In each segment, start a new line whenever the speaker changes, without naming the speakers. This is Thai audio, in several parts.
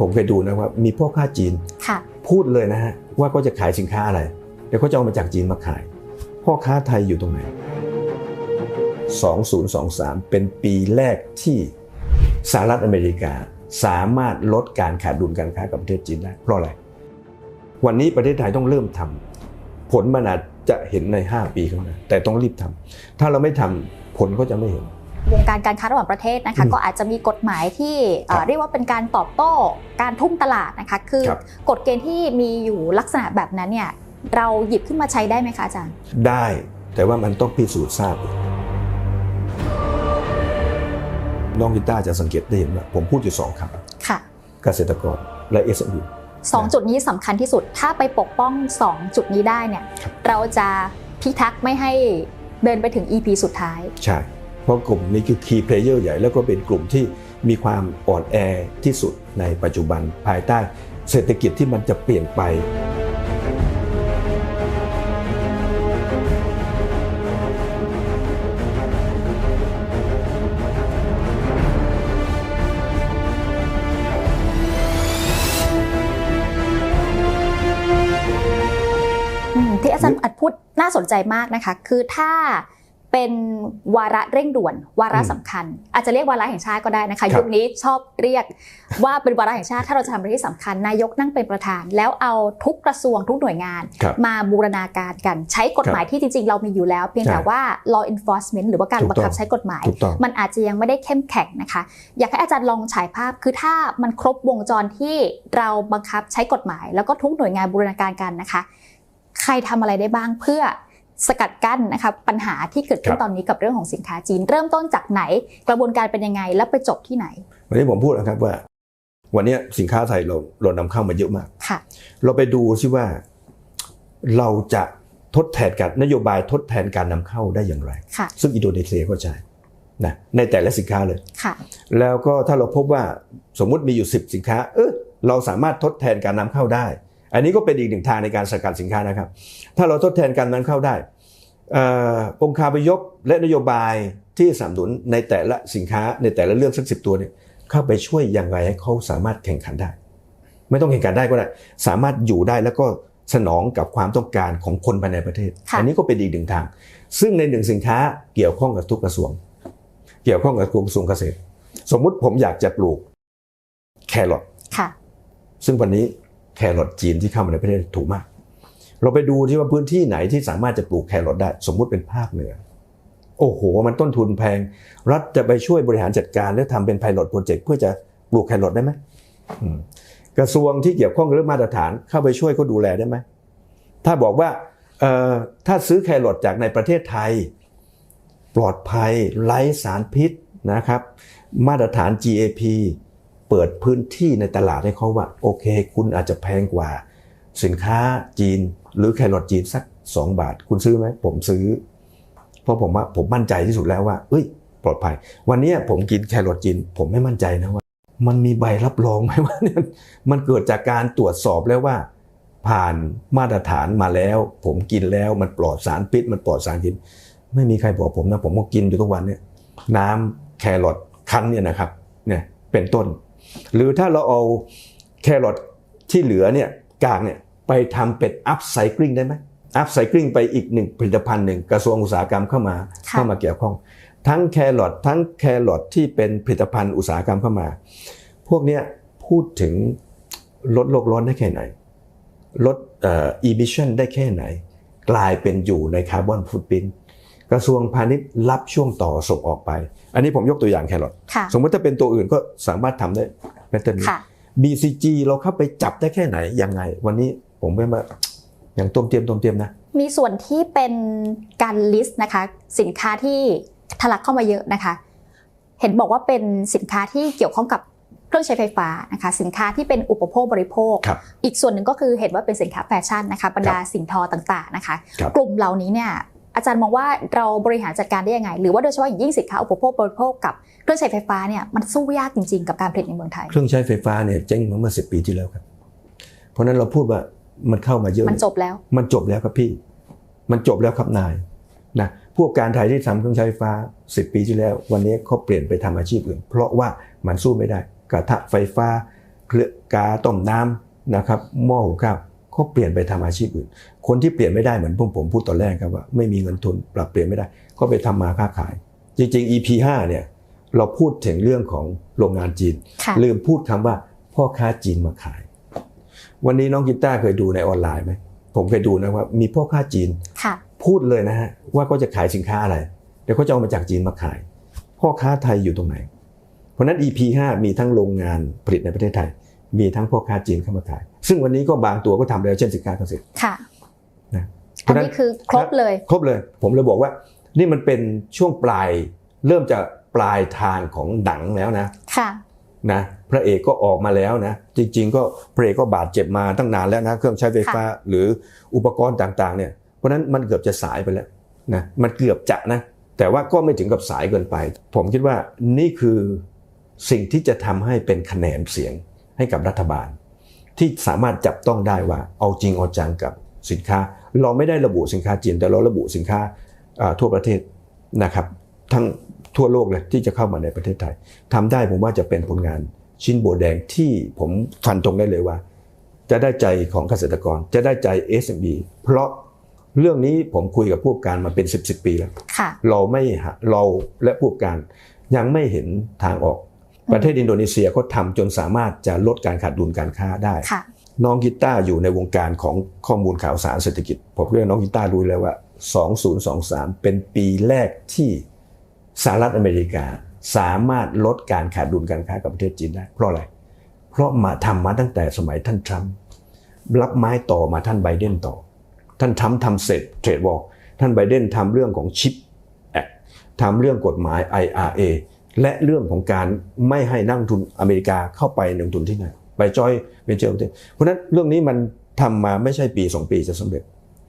ผมเคยดูนะว่ามีพ่อค้าจีน
ค่ะ
พูดเลยนะฮะว่าก็จะขายสินค้าอะไรเดี๋ยวเขาจะเอามาจากจีนมาขาย พ่อค้าไทยอยู่ตรงไหน 2023 เป็นปีแรกที่สหรัฐอเมริกาสามารถลดการขาดดุลการค้ากับประเทศจีนได้เพราะอะไร วันนี้ประเทศไทยต้องเริ่มทำผลมันอาจจะเห็นใน 5 ปีข้างหน้าแต่ต้องรีบทำถ้าเราไม่ทำผลก็จะไม่เห็น
วงการการค้าระหว่างประเทศนะคะ
อืม
ก็อาจจะมีกฎหมายที่เอ่อ
ครับ
เรียกว่าเป็นการตอบโต้การทุ่มตลาดนะคะคือ
ครับ
กฎเกณฑ์ที่มีอยู่ลักษณะแบบนั้นเนี่ยเราหยิบขึ้นมาใช้ได้ไหมคะอาจารย์
ได้แต่ว่ามันต้องพิสูจน์ทราบน้องกีตาร์จะสังเกตได้เห็นว่าผมพูดอยู่สองค
ค่ะำ
เกษตรกรและ SME
สองจุดนี้สำคัญที่สุด ถ้าไปปกป้อง 2 จุดนี้ได้เนี่ย
ครับ
เราจะพิทักษ์ไม่ให้เดินไปถึง EP สุดท้าย
ใช่เพ ราะกลุ่มนี้คือ key player ใหญ่แล้วก็เป็นกลุ่มที่มีความอ่อนแอที่สุดในปัจจุบันภายใต้เศรษฐกิจที่มันจะเปลี่ยนไป
ที่อาจารย์อัดพูดน่าสนใจมากนะคะ คือถ้า เป็นวาระเร่งด่วน วาระ
อืม
สำคัญ อาจจะเรียกวาระแห่งชาติก็ได้นะคะ
ครับ
ยุคนี้ชอบเรียกว่าเป็นวาระแห่งชาติ ถ้าเราจะทำอะไรที่สำคัญ นายกนั่งเป็นประธาน แล้วเอาทุกกระทรวงทุกหน่วยงาน
ครับ
มาบูรณาการกันใช้กฎหมายที่จริง ๆ เรามีอยู่แล้ว เพียงแต่
ใช่
ว่า law enforcement หรือว่าการ
ถูก
บัง
ต้อง
คับใช้กฎหมาย
ถูกต้อง
มันอาจจะยังไม่ได้เข้มแข็งนะคะ อยากให้อาจารย์ลองฉายภาพคือถ้ามันครบวงจรที่เราบังคับใช้กฎหมาย แล้วก็ทุกหน่วยงานบูรณาการกันนะคะ ใครทำอะไรได้บ้างเพื่อ สกัดกั้นนะคะปัญหาที่เกิดขึ้
คนรับ
ตอนนี้กับเรื่องของสินค้าจีน เริ่มต้นจากไหน กระบวนการเป็นยังไงแล้วไปจบที่ไหน
วันนี้ผมพูดนะครับว่า วันนี้สินค้าไทยเราเรานำเข้ามาเยอะมาก
ค่ะ
เราไปดูซิว่าเราจะทดแทนการนโยบายทดแทนการนำเข้าได้อย่างไร
ค่ะ
ซึ่งอินโดนีเซียก็ใช่นะในแต่ละสินค้าเลย
ค่ะ
แล้วก็ถ้าเราพบว่าสมมุติมีอยู่ 10 สินค้า เออเราสามารถทดแทนการนำเข้าได้ อันนี้ก็เป็นอีกหนึ่งทางในการสกัดสินค้านะครับ ถ้าเราทดแทนการนำเข้าได้เอ่อองค์คาพยพและนโยบายที่สนับสนุนในแต่ละสินค้าในแต่ละเรื่องสักสิตัวเนี่ยเข้าไปช่วยอย่างไรให้เขาสามารถแข่งขันได้ ไม่ต้องแข่งขันได้ก็ได้ สามารถอยู่ได้แล้วก็สนองกับความต้องการของคนภายในประเทศ
ค่ะ
อันี้ก็เป็นอีกหนึ่งทาง ซึ่งในหนึ่งสินค้าเกี่ยวข้องกับทุกกระทรวง เกี่ยวข้องกับกระทรวงเกษตร สมมุติผมอยากจะปลูกแครอท
ค่ะ
ซึ่งวันนี้ แครอทจีนที่เข้ามาในประเทศถูกมาก เราไปดูที่ว่าพื้นที่ไหนที่สามารถจะปลูกแครอทได้ สมมุติเป็นภาคเหนือ โอ้โห มันต้นทุนแพง รัฐจะไปช่วยบริหารจัดการและทำเป็นไพลอตโปรเจกต์เพื่อจะปลูกแครอทได้ไหมกระทรวงที่เกี่ยวข้องเรื่องมาตรฐานเข้าไปช่วยเขาดูแลได้ไหมถ้าบอกว่าถ้าซื้อแครอทจากในประเทศไทย ปลอดภัยไร้สารพิษนะครับ มาตรฐาน GAP เปิดพื้นที่ในตลาดให้เขาว่า โอเค คุณอาจจะแพงกว่า สินค้าจีน หรือแครอทจีนสัก 2 บาท คุณซื้อไหมผมซื้อ เพราะผมว่าผมมั่นใจที่สุดแล้วว่า เอ้ย ปลอดภัย วันนี้ผมกินแครอทจีน ผมไม่มั่นใจนะว่า มันมีใบรับรองไหมว่าเนี่ยมันเกิดจากการตรวจสอบแล้วว่า ผ่านมาตรฐานมาแล้ว ผมกินแล้วมันปลอดสารพิษ มันปลอดสารพิษไม่มีใครบอกผมนะ ผมก็กินอยู่ทุกวันเนี่ย น้ำแครอทคั้นเนี่ยนะครับเนี่ยเป็นต้น หรือถ้าเราเอาแครอทที่เหลือเนี่ยกากเนี่ยไปทำเป็นอัพไซคลิงได้ไหมอัพไซคลิงไปอีกหนึ่งผลิตภัณฑ์หนึ่งกระทรวงอุตสาหกรรมเข้ามา
ค่ะ
เข้ามาเกี่ยวข้อง ทั้งแครอททั้งแครอทที่เป็นผลิตภัณฑ์อุตสาหกรรมเข้ามา พวกเนี้ยพูดถึงลดโลกร้อนได้แค่ไหน ลดเอ่อ emission ได้แค่ไหน กลายเป็นอยู่ในคาร์บอนฟุตพิ้น กระทรวงพาณิชย์รับช่วงต่อส่งออกไป อันนี้ผมยกตัวอย่างแครอท
ค่ะ
สมมติถ้าเป็นตัวอื่นก็สามารถทำได้แพทเทิร์นนี้
ค่ะ
BCG เราเข้าไปจับได้แค่ไหนยังไง วันนี้ผมไม่มาอย่างต้มเตรียมต้มเตรียมนะ
มีส่วนที่เป็นการลิสต์นะคะ สินค้าที่ทะลักเข้ามาเยอะนะคะ เห็นบอกว่าเป็นสินค้าที่เกี่ยวข้องกับเครื่องใช้ไฟฟ้านะคะสินค้าที่เป็นอุปโภคบริโภค
ครับ
อีกส่วนหนึ่งก็คือเห็นว่าเป็นสินค้าแฟชั่นนะคะบรรดาสิ่งทอต่างๆนะคะ
ครับ
กลุ่มเหล่านี้เนี่ย อาจารย์มองว่าเราบริหารจัดการได้ยังไง หรือว่าโดยเฉพาะอย่างยิ่งสินค้าอุปโภคบริโภคกับเครื่องใช้ไฟฟ้าเนี่ยมันสู้ยากจริงๆ กับการผลิตในเมืองไทย
เครื่องใช้ไฟฟ้าเนี่ยเจ๊งมาเมื่อสิปีที่แล้วครับ เพราะฉะนั้นเราพูดว่ามันเข้ามาเยอะ
มันจบแล้ว
มันจบแล้วครับพี่ มันจบแล้วครับนายนะพวกการไทยที่ทำเครื่องใช้ไฟฟ้า 10 ปีที่แล้ว วันนี้เขาเปลี่ยนไปทำอาชีพอื่น เพราะว่ามันสู้ไม่ได้ กระทะไฟฟ้าเคลือกาต้มน้ำนะครับหม้อหุงข้าว เขาเปลี่ยนไปทำอาชีพอื่น คนที่เปลี่ยนไม่ได้เหมือนพวกผมพูดตอนแรกครับว่าไม่มีเงินทุนปรับเปลี่ยนไม่ได้ ก็ไปทำมาค้าขาย จริง ๆ EP 5เนี่ยเราพูดถึงเรื่องของโรงงานจีน
ค่ะ
ลืมพูดคำว่าพ่อค้าจีนมาขาย วันนี้น้องกีตาร์เคยดูในออนไลน์ไหมผมเคยดูนะว่ามีพ่อค้าจีน
ค่ะ
พูดเลยนะฮะว่าเขาจะขายสินค้าอะไรเดี๋ยวเขาจะเอามาจากจีนมาขาย พ่อค้าไทยอยู่ตรงไหน เพราะฉะนั้น EP 5มีทั้งโรงงานผลิตในประเทศไทย มีทั้งพ่อค้าจีนเข้ามาขาย ซึ่งวันนี้ก็บางตัวก็ทำแล้วเช่นสินค้าเกษตร
ค่ะ
นะเพ
อัน
ราะฉะนั้น
นี้คือครบเลย
ครบเลย ผมเลยบอกว่า นี่มันเป็นช่วงปลายเริ่มจากปลายทางของดังแล้วนะ
ค่ะ
นะพระเอกก็ออกมาแล้วนะ จริง ๆ ก็พระเอกก็บาดเจ็บมาตั้งนานแล้วนะ เครื่องใช้ไฟฟ้าหรืออุปกรณ์ต่างๆ เนี่ย เพราะฉะนั้นมันเกือบจะสายไปแล้วนะมันเกือบจะนะ แต่ว่าก็ไม่ถึงกับสายเกินไป ผมคิดว่านี่คือสิ่งที่จะทำให้เป็นคะแนนเสียง ให้กับรัฐบาล ที่สามารถจับต้องได้ว่าเอาจริงเอาจังกับสินค้า เราไม่ได้ระบุสินค้าจีนแต่เราระบุสินค้าอ่าทั่วประเทศนะครับ ทั้งทั่วโลกเลยที่จะเข้ามาในประเทศไทยทำได้ผมว่าจะเป็นผลงานชิ้นโบวแดงที่ผมฟันตรงได้เลยว่า จะได้ใจของเกษตรกร จะได้ใจ SME เพราะเรื่องนี้ผมคุยกับผู้ประกอบการมาเป็น 10บสปีแล้ว
ค่ะ
เราไม่หาเราและผู้ประกอบการยังไม่เห็นทางออก ประเทศอินโดนีเซียเขาทำจนสามารถจะลดการขาดดุลการค้าได้
ค่ะ
น้องกีตาร์อยู่ในวงการของข้อมูลข่าวสารเศรษฐกิจ ผมเรียกน้องกีตาร์รู้เลยว่า 2023 เป็นปีแรกที่สหรัฐอเมริกาสามารถลดการขาดดุลการค้ากับประเทศจีนได้ เพราะอะไร เพราะมาทำมาตั้งแต่สมัยท่านทรัมป์รับไม้ต่อมาท่านไบเดนต่อ ท่านทรัมป์ทำเสร็จเทรดวอลท่านไบเดนทำเรื่องของชิปแอคทำเรื่องกฎหมาย IRA และเรื่องของการไม่ให้นักลงทุนอเมริกาเข้าไปลงทุนที่ไหนไปจอยเวนเจอร์เพราะฉะนั้นเรื่องนี้มันทำมาไม่ใช่ปี 2 ปีจะสำเร็จ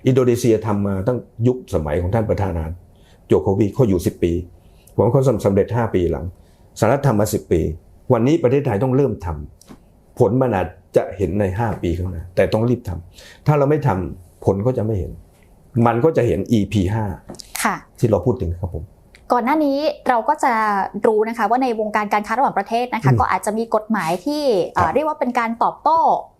อินโดนีเซียทำมาตั้งยุคสมัยของท่านประธานาธิบดีโจโควิเขาอยู่ 10 ปี ผมว่าเขาสำเร็จ 5 ปีหลังสหรัฐทำมา 10 ปี วันนี้ประเทศไทยต้องเริ่มทำผลมันอาจจะเห็นใน 5 ปีข้างหน้าแต่ต้องรีบทำถ้าเราไม่ทำผลก็จะไม่เห็น มันก็จะเห็น EP
ค่ะ
5ที่เราพูดถึงครับผม
ก่อนหน้านี้เราก็จะรู้นะคะว่าในวงการการค้าระหว่างประเทศนะคะ
อืม
ก็อาจจะมีกฎหมายที่เอ่อ
ครับ
เรียกว่าเป็นการตอบโต้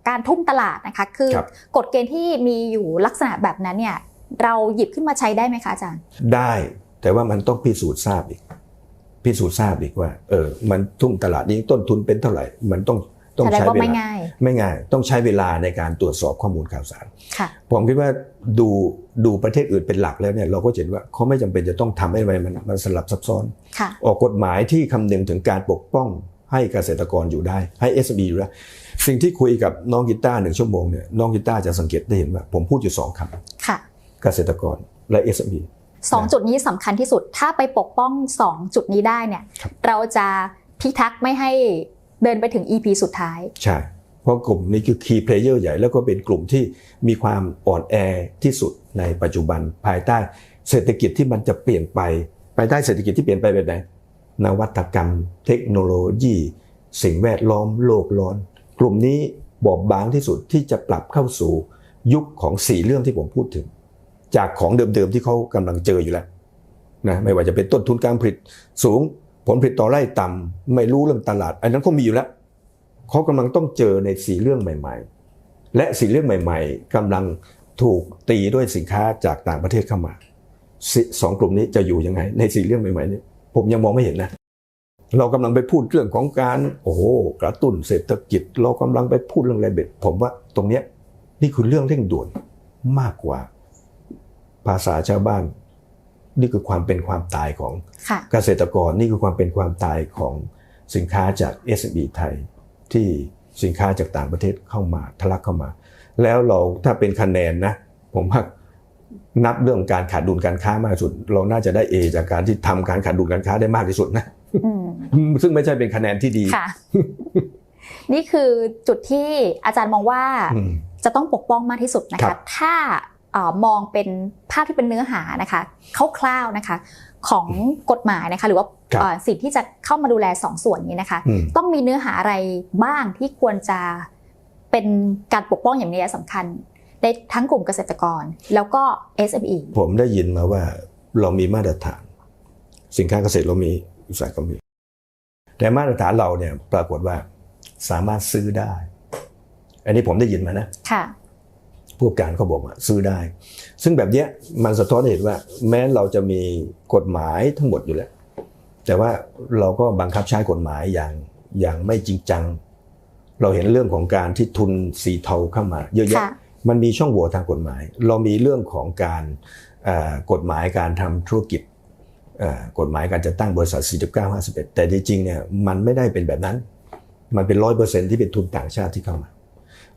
การทุ่มตลาดนะคะคือ
ครับ
กฎเกณฑ์ที่มีอยู่ลักษณะแบบนั้นเนี่ยเราหยิบขึ้นมาใช้ได้ไหมคะอาจารย์
ได้แต่ว่ามันต้องพิสูจน์ทราบอีกพิสูจน์ทราบอีกว่าเออมันทุ่มตลาดนี้ต้นทุนเป็นเท่าไหร่ มันต้อง ต้อง
แสดง
ใช้
ว่า
เว
ไม่
ลา
ง่าย
ไม่ง่าย ต้องใช้เวลาในการตรวจสอบข้อมูลข่าวสาร
ค่ะ
ผมคิดว่าดูดูประเทศอื่นเป็นหลักแล้วเนี่ยเราก็เห็นว่าเขาไม่จำเป็นจะต้องทำให้มันมันสลับซับซ้อน
ค่ะ
ออกกฎหมายที่คำนึงถึงการปกป้องให้เกษตรกรอยู่ได้ ให้ SME อยู่ได้สิ่งที่คุยกับน้องกีตาร์หนึ่งชั่วโมงเนี่ยน้องกีตาร์จะสังเกตได้เห็นว่าผมพูดอยู่สองค
ค่ะำ
เกษตรกรและ SME
สองจุดนี้สำคัญที่สุดถ้าไปปกป้องสองจุดนี้ได้เนี่ย
ครับ
เราจะพิทักษ์ไม่ให้ เดินไปถึง EP สุดท้าย
ใช่ เพราะกลุ่มนี้คือ key player ใหญ่แล้วก็เป็นกลุ่มที่มีความอ่อนแอที่สุดในปัจจุบันภายใต้เศรษฐกิจที่มันจะเปลี่ยนไปภายใต้เศรษฐกิจที่เปลี่ยนไปแบบไหนนวัตกรรม เทคโนโลยี สิ่งแวดล้อมโลกร้อน กลุ่มนี้บอบบางที่สุดที่จะปรับเข้าสู่ยุคของสี่เรื่องที่ผมพูดถึง จากของเดิมๆที่เขากำลังเจออยู่แล้วนะไม่ว่าจะเป็นต้นทุนการผลิตสูง ผลผลิตต่อไร่ต่ำไม่รู้เรื่องตลาด อันนั้นก็มีอยู่แล้วเขากำลังต้องเจอในสีเรื่องใหม่ ๆ และสีเรื่องใหม่ ๆกำลังถูกตีด้วยสินค้าจากต่างประเทศเข้ามาสสองกลุ่มนี้จะอยู่ยังไง ในสีเรื่องใหม่ๆนี้ผมยังมองไม่เห็นนะเรากำลังไปพูดเรื่องของการ โอ้โหกระตุ้นเศรษฐกิจ เรากำลังไปพูดเรื่องอะไรเบ็ด ผมว่าตรงเนี้ยนี่คือเรื่องเร่งด่วนมากกว่า ภาษาชาวบ้าน นี่คือความเป็นความตายของ
ค่ะ
เกษตรกรนี่คือความเป็นความตายของสินค้าจาก SME ไทย ที่สินค้าจากต่างประเทศเข้ามาทะลักเข้ามา แล้วเราถ้าเป็นคะแนนนะผมว่านับเรื่องการขาดดุลการค้ามากที่สุด เราน่าจะได้ A จากการที่ทำการขาดดุลการค้าได้มากที่สุดนะ
อืม
ซึ่งไม่ใช่เป็นคะแนนที่ดี
ค่ะนี่คือจุดที่อาจารย์มองว่า
อืม
จะต้องปกป้องมากที่สุดนะ
ครั
คะ
บ
ถ้าเอ่อ มองเป็นภาพที่เป็นเนื้อหานะคะคร่าวๆนะคะของกฎหมายนะคะหรือว่า
ครับ
เอ่อสิ่งที่จะเข้ามาดูแลสองส่วนนี้นะคะ
อืม
ต้องมีเนื้อหาอะไรบ้างที่ควรจะเป็นการปกป้องอย่างนี้สำคัญในทั้งกลุ่มเกษตรกร แล้วก็ SME
ผมได้ยินมาว่าเรามีมาตรฐาน สินค้าเกษตรเรามีอุตสาหกรรมมีแต่มาตรฐานเราเนี่ยปรากฏว่าสามารถซื้อได้ อันนี้ผมได้ยินมานะ
ค่ะ
ผู้ประกอบการเขาบอกว่าซื้อได้ ซึ่งแบบเนี้ยมันสะท้อนให้เห็นว่า แม้เราจะมีกฎหมายทั้งหมดอยู่แล้ว แต่ว่าเราก็บังคับใช้กฎหมายอย่างอย่างไม่จริงจัง เราเห็นเรื่องของการที่ทุนสีเทาเข้ามา เยอะแยะ
ค่ะ
มันมีช่องโหว่ทางกฎหมาย เรามีเรื่องของการเอ่อกฎหมายการทำธุรกิจเอ่อกฎหมายการจะตั้งบริษัท 4951 แต่จริงๆเนี่ยมันไม่ได้เป็นแบบนั้น มันเป็นร้อยเปอร์เซ็นที่เป็นทุนต่างชาติที่เข้ามา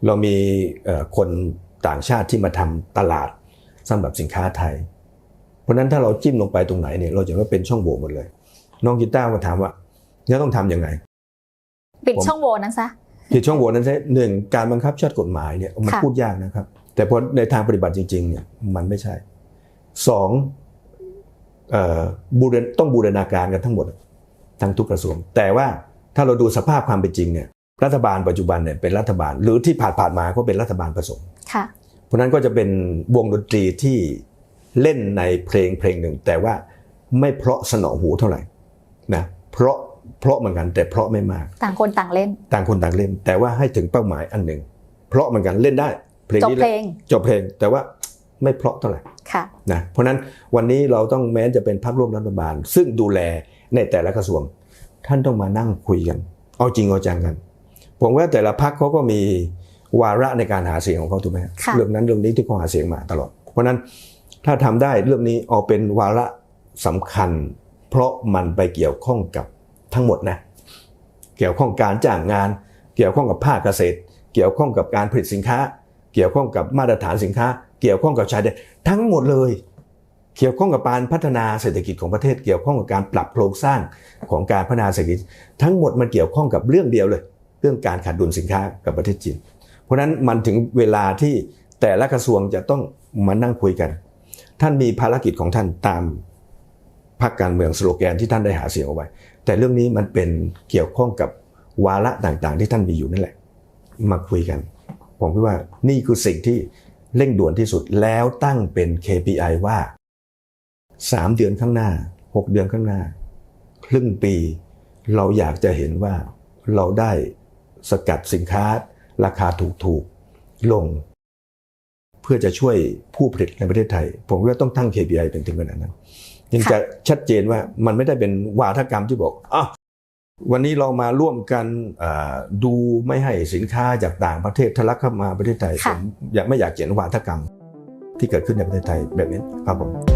เรามีเอ่อคน ต่างชาติที่มาทำตลาดสำหรับสินค้าไทย เพราะฉะนั้นถ้าเราจิ้มลงไปตรงไหนเนี่ยเราจะเห็นว่าเป็นช่องโหว่หมดเลย น้องกีตาร์มาถามว่าจะต้องทำยังไง
ปิด
ผม
ช่องโหว่นั้นซะ
ที่ช่องโหว่นั้นใช่หนึ่งการบังคับใช้กฎหมายเนี่ยมัน
ค่ะ
พูดยากนะครับ แต่พอในทางปฏิบัติจริงๆเนี่ยมันไม่ใช่สองเอ่อบูรณต้องบูรณาการกันทั้งหมดทั้งทุกกระทรวง แต่ว่าถ้าเราดูสภาพความเป็นจริงเนี่ย รัฐบาลปัจจุบันเนี่ยเป็นรัฐบาล หรือที่ผ่านผ่านๆมาก็เป็นรัฐบาลผสม
ค่ะ
เพราะฉะนั้นก็จะเป็นวงดนตรีที่เล่นในเพลงเพลงหนึ่ง แต่ว่าไม่เพราะสนองหูเท่าไหร่นะเพราะเพราะเหมือนกันแต่เพราะไม่มาก
ต่างคนต่างเล่น
ต่างคนต่างเล่น แต่ว่าให้ถึงเป้าหมายอันหนึ่ง เพราะเหมือนกันเล่นได้ เพลง
จบ
นี้
เพลง
จบเพลงแต่ว่าไม่เพราะเท่าไหร่
ค่ะ
นะเพราะฉะนั้นวันนี้เราต้องแม้จะเป็นพรรคร่วมรัฐบาล ซึ่งดูแลในแต่ละกระทรวง ท่านต้องมานั่งคุยกัน เอาจริงเอาจังกัน ผมว่าแต่ละพรรคเขาก็มีวาระในการหาเสียงของเขาถูกไหมฮะ
ค่ะ
เรื่องนั้นเรื่องนี้ที่เขาหาเสียงมาตลอด เพราะฉะนั้นถ้าทำได้เรื่องนี้เอาเป็นวาระสำคัญ เพราะมันไปเกี่ยวข้องกับทั้งหมดนะเกี่ยวข้องการจ้างงาน เกี่ยวข้องกับภาคเกษตร เกี่ยวข้องกับการผลิตสินค้า เกี่ยวข้องกับมาตรฐานสินค้า เกี่ยวข้องกับชายแดนทั้งหมดเลย เกี่ยวข้องกับการพัฒนาเศรษฐกิจของประเทศ เกี่ยวข้องกับการปรับโครงสร้างของการพัฒนาเศรษฐกิจ ทั้งหมดมันเกี่ยวข้องกับเรื่องเดียวเลยเรื่องการขาดดุลสินค้ากับประเทศจีน เพราะนั้นมันถึงเวลาที่แต่ละกระทรวงจะต้องมานั่งคุยกัน ท่านมีภารกิจของท่านตามพรรคการเมืองสโลแกนที่ท่านได้หาเสียงเอาไว้ แต่เรื่องนี้มันเป็นเกี่ยวข้องกับวาระต่างๆ ที่ท่านมีอยู่นั่นแหละ มาคุยกัน ผมคิดว่านี่คือสิ่งที่เร่งด่วนที่สุดแล้วตั้งเป็น KPI ว่า 3 เดือนข้างหน้า 6 เดือนข้างหน้า ครึ่งปี เราอยากจะเห็นว่าเราได้ สกัดสินค้า ราคาถูกๆลง เพื่อจะช่วยผู้ผลิตในประเทศไทย ผมว่าต้องตั้ง KPI เป็นถึงขนาดนั้นจึงจะชัดเจนว่ามันไม่ได้เป็นวาทกรรมที่บอกอะวันนี้เรามาร่วมกันอ่าดูไม่ให้สินค้าจากต่างประเทศทะลักเข้ามาประเทศไทยผ
ค่ะ
มอยากไม่อยากเขียนวาทกรรม ที่เกิดขึ้นในประเทศไทยแบบนี้ครับผม